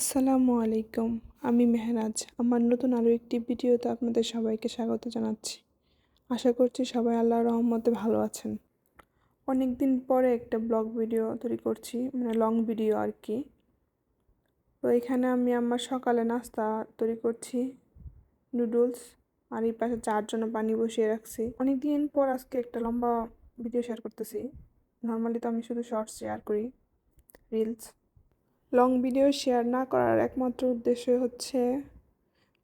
আসসালামু আলাইকুম, আমি মেহরাজ আমার নতুন আরও একটি ভিডিওতে আপনাদের সবাইকে স্বাগত জানাচ্ছি। আশা করছি সবাই আল্লাহ রহমতে ভালো আছেন। অনেক দিন পরে একটা ব্লগ ভিডিও তৈরি করছি মানে লং ভিডিও আর কি। তো এখানে আমি আমার সকালে নাস্তা তৈরি করছি, নুডলস, আর এই পাশে চার জন্য পানি বসিয়ে রাখছি। অনেক দিন পর আজকে একটা লম্বা ভিডিও শেয়ার করতেছি। নর্মালি তো আমি শুধু শর্টস শেয়ার করি, রিলস। লং ভিডিও শেয়ার না করার একমাত্র উদ্দেশ্য হচ্ছে,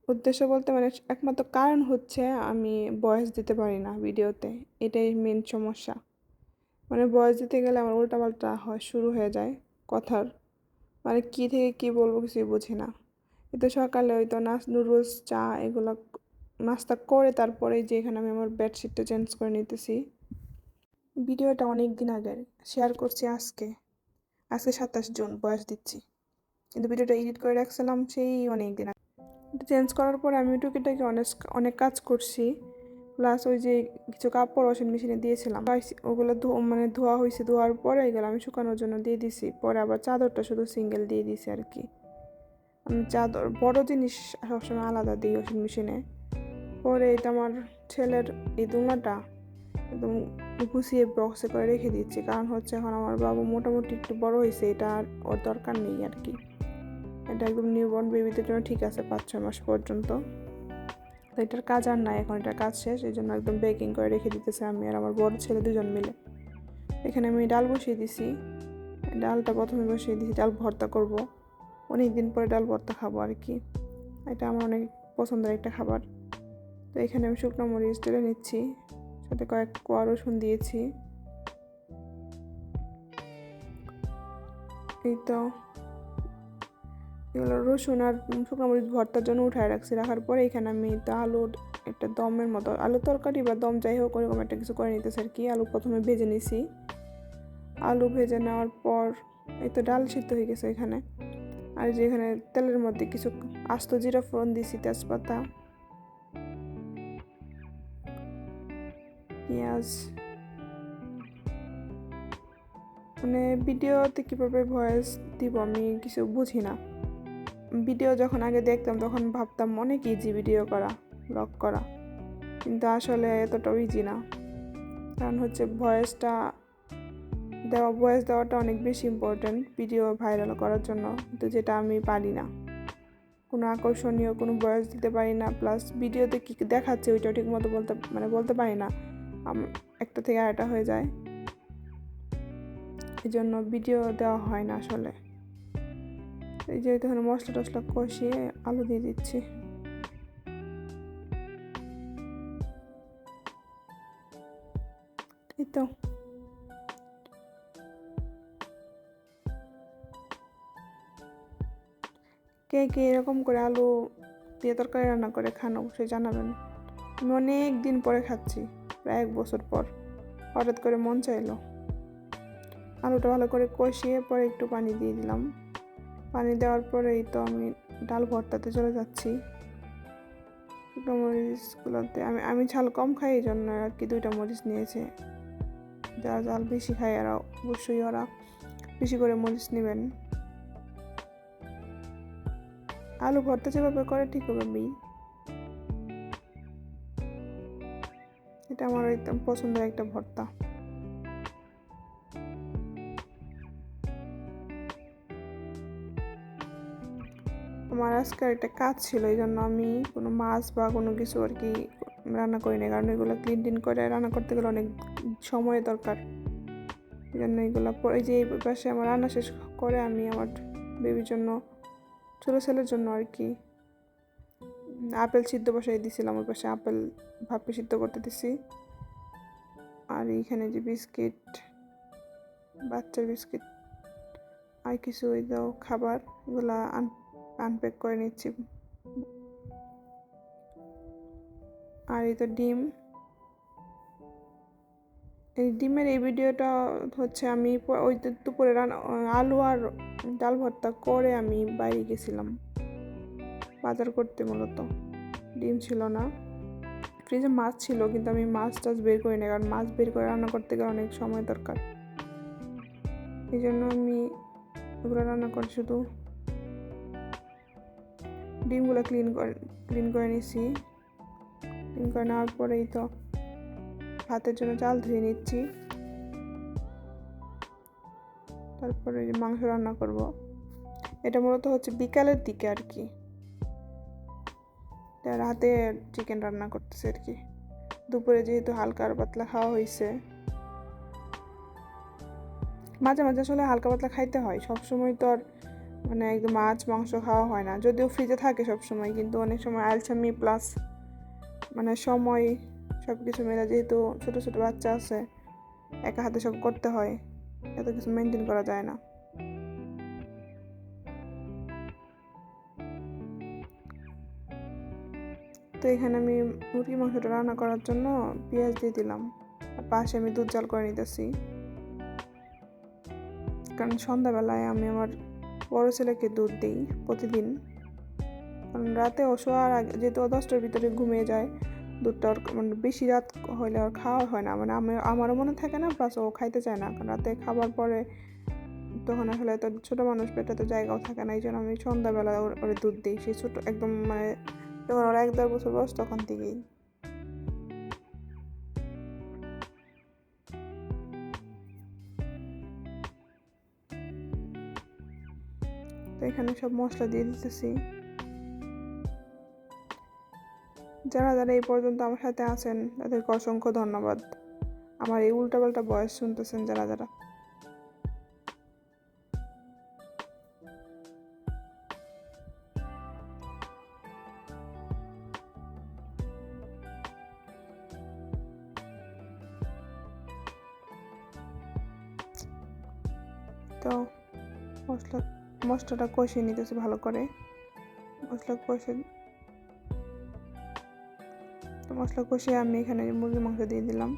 উদ্দেশ্য বলতে মানে একমাত্র কারণ হচ্ছে আমি বয়স দিতে পারি না ভিডিওতে এটাই মেন সমস্যা। মানে বয়স দিতে গেলে আমার উল্টাপাল্টা হয়, শুরু হয়ে যায় কথার। মানে কী থেকে কী বলব কিছুই বুঝি না। এতে সকালে ওই তো নাচ নুডলস চা এগুলো নাস্তা করে তারপরে যে এখানে আমি আমার বেডশিটটা চেঞ্জ করে নিতেছি। ভিডিওটা অনেক দিন আগের। শেয়ার করছি আজকে। আজকে সাতাশ জুন, বয়স দিচ্ছি। কিন্তু ভিডিওটা এডিট করে রাখছিলাম সেই অনেক দিন চেঞ্জ করার পরে আমি টুকিটাকি অনেক অনেক কাজ করছি। প্লাস ওই যে কিছু কাপড় ওয়াশিং মেশিনে দিয়েছিলাম। ওগুলো মানে ধোয়া হয়েছে ধোয়ার পরে এগুলো আমি শুকানোর জন্য দিয়ে দিছি। পরে আবার চাদরটা শুধু সিঙ্গেল দিয়ে দিছি আর কি আমি চাদর, বড় জিনিস সবসময় আলাদা দিই ওয়াশিং মেশিনে পরে এটা আমার ছেলের এই দুলাটা একদম গুছিয়ে বক্সে করে রেখে দিচ্ছি। কারণ হচ্ছে এখন আমার বাবু মোটামুটি একটু বড় হয়েছে, এটা আর ওর দরকার নেই আর কি এটা একদম নিউবর্ন বেবিদের জন্য ঠিক আছে, পাঁচ, ছয় মাস পর্যন্ত। তো এটার কাজ আর নাই, এখন এটার কাজ শেষ, এই জন্য একদম বেকিং করে রেখে দিতেছে আমি আর আমার বড় ছেলে দুজন মিলে। এখানে আমি ডাল বসিয়ে দিছি। ডালটা প্রথমে বসিয়ে দিয়েছি ডাল ভর্তা করব। অনেক দিন পরে ডাল ভর্তা খাব আর কি এটা আমার অনেক পছন্দের একটা খাবার। তো এখানে আমি শুকনো মরিচ টেলে নিচ্ছি। সাথে কয়েক কোয়া রসুন দিয়েছি। এই তো। এগুলো রসুন আর শুকনো মরিচ ভর্তার জন্য উঠায় রাখছি, রাখার পরে এখানে আমি তো আলুর একটা দমের মতো, আলু তরকারি বা দম যাই হোক, ওরকম একটা কিছু করে নিতেছি আর কি। আলু প্রথমে ভেজে নিছি। আলু ভেজে নেওয়ার পর এই তো ডাল সিদ্ধ হয়ে গেছে এখানে। আর যে এখানে তেলের মধ্যে কিছু আস্ত জিরা ফোড়ন দিছি, তেজপাতা। পেঁয়াজ। মানে ভিডিওতে কীভাবে ভয়েস দিব আমি কিছু বুঝি না। ভিডিও যখন আগে দেখতাম, তখন ভাবতাম অনেক ইজি ভিডিও করা ব্লগ করা। কিন্তু আসলে এতটাও ইজি না। কারণ হচ্ছে ভয়েসটা দেওয়া ভয়েস দেওয়াটা অনেক বেশি ইম্পর্ট্যান্ট ভিডিও ভাইরাল করার জন্য। কিন্তু যেটা আমি পারি না। কোনো আকর্ষণীয় কোনো ভয়েস দিতে পারি না। প্লাস ভিডিওতে কী দেখাচ্ছে, ওইটাও ঠিক মতো বলতে মানে বলতে পারি না। একটা থেকে আরেকটা হয়ে যায়। এই জন্য ভিডিও দেওয়া হয় না আসলে। এই যে এখানে মশলা টশলা কষিয়ে আলু দিয়ে দিচ্ছি। তো। কে কে এরকম করে আলু দিয়ে তরকারি রান্না করে খান অবশ্যই জানাবেন। আমি অনেক দিন পরে খাচ্ছি। প্রায় এক বছর পর হঠাৎ করে মন চাইলো। আলুটা ভালো করে কষিয়ে পরে একটু পানি দিয়ে দিলাম। পানি দেওয়ার পরেই তো আমি ডাল ভর্তাতে চলে যাচ্ছি। শুকনো মরিচগুলোতে আমি আমি ঝাল কম খাই এই জন্য আর কি দুইটা মরিচ নিয়েছে। যারা ঝাল বেশি খায় এরা অবশ্যই ওরা। বেশি করে মরিচ নেবেন। আলু ভর্তা যেভাবে করে ঠিক ওভাবেই। এটা আমার একদম পছন্দের একটা ভর্তা। আমার আজকে একটা কাজ ছিল, এই জন্য আমি কোনো মাছ বা কোনো কিছু আর কি রান্না করি না কারণ এগুলো ক্লিন টিন করে রান্না করতে গেলে অনেক সময় দরকার। এই জন্য এগুলো এই যে এই পাশে আমার রান্না শেষ করে আমি আমার বেবির জন্য, ছোটো ছেলের জন্য আর কি আপেল সিদ্ধ বসাই দিয়েছিলাম ওই পাশে আপেল ভাপে সিদ্ধ করতে দিছি। আর এইখানে যে বিস্কিট, বাচ্চার বিস্কিট, আর কিছু ওই দাও খাবার, এগুলা আনপ্যাক করে নিচ্ছি। আর এই তো ডিম। এই ডিমের এই ভিডিওটা হচ্ছে আমি ওই দুপুরে রান্না আলু আর ডাল ভর্তা করে আমি বাইরে গেছিলাম। বাজার করতে মূলত। ডিম ছিল না। ফ্রিজে মাছ ছিল, কিন্তু আমি মাছ টাছ বের করি না কারণ মাছ বের করে রান্না করতে গেলে অনেক সময় দরকার। এই জন্য আমি ওগুলো রান্না করি শুধু ডিমগুলো ক্লিন করে ক্লিন করে নিছি। ক্লিন করে নেওয়ার পরেই তো ভাতের জন্য চাল ধুয়ে নিচ্ছি। তারপরে মাংস রান্না করব। এটা মূলত হচ্ছে বিকালের দিকে আর কি। রাতে চিকেন রান্না করতেছে আর কি দুপুরে যেহেতু হালকা আর পাতলা খাওয়া হয়েছে মাঝে মাঝে আসলে হালকা পাতলা খাইতে হয়। সবসময় তো আর মানে একদম মাছ, মাংস খাওয়া হয় না। যদিও ফ্রিজে থাকে সব সময় কিন্তু অনেক সময় আলসামি প্লাস মানে সময় সব কিছু মেলে যেহেতু ছোটো ছোটো বাচ্চা আছে, একা হাতে সব করতে হয়, এত কিছু মেনটেন করা যায় না। তো এখানে আমি মুরগি মাংসটা রান্না করার জন্য পেঁয়াজ দিয়ে দিলাম। পাশে আমি দুধ জাল করে নিতেছি। কারণ সন্ধ্যাবেলায় আমি আমার বড় ছেলেকে দুধ দিই প্রতিদিন। কারণ রাতে ও শোয়ার আগে যেহেতু ও দশটার ভিতরে ঘুমিয়ে যায়, দুধটা ওর মানে বেশি রাত হলে ওর খাওয়া হয় না। মানে আমি, আমারও মনে থাকে না প্লাস ও খাইতে চায় না। কারণ রাতে খাবার পরে তখন আসলে তো ছোটো মানুষ পেটে তো জায়গাও থাকে না। এই জন্য আমি সন্ধ্যাবেলা ওর, ওরে দুধ দিই। সেই ছোটো, একদম মানে যখন ওরা এক দেড় বছর বয়স তখন থেকেই। তো এখানে সব মশলা দিয়ে দিতেছি। যারা যারা এই পর্যন্ত আমার সাথে আছেন, তাদেরকে অসংখ্য ধন্যবাদ। আমার এই উল্টাপাল্টা বয়স শুনতেছেন যারা যারা। তো মশলা মশলাটা কষিয়ে নিতেছি ভালো করে। মশলা কষে তো মশলা কষিয়ে আমি এখানে মুরগির মাংস দিয়ে দিলাম।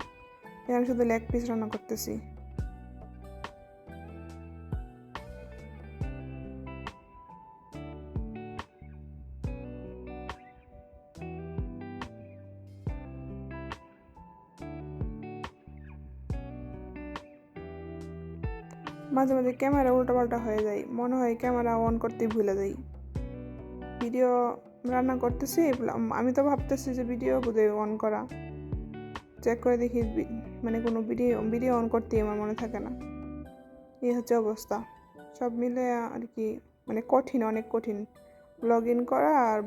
এখানে শুধু লেগ পিস রান্না করতেছি। মাঝে মাঝে ক্যামেরা উল্টোপাল্টা হয়ে যায়। মনে হয় ক্যামেরা অন করতে ভুলে যাই। ভিডিও রান্না করতেছি আমি তো ভাবতেছি যে ভিডিও বোধহয় অন করা। চেক করে দেখি মানে কোনো ভিডিও ভিডিও অন করতেই আমার মনে থাকে না। এই হচ্ছে অবস্থা। সব মিলে আর কি মানে কঠিন, অনেক কঠিন। লগ ইন করা আর